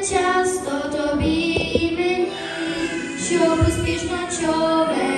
часто тобі і мені, щоб успішно човен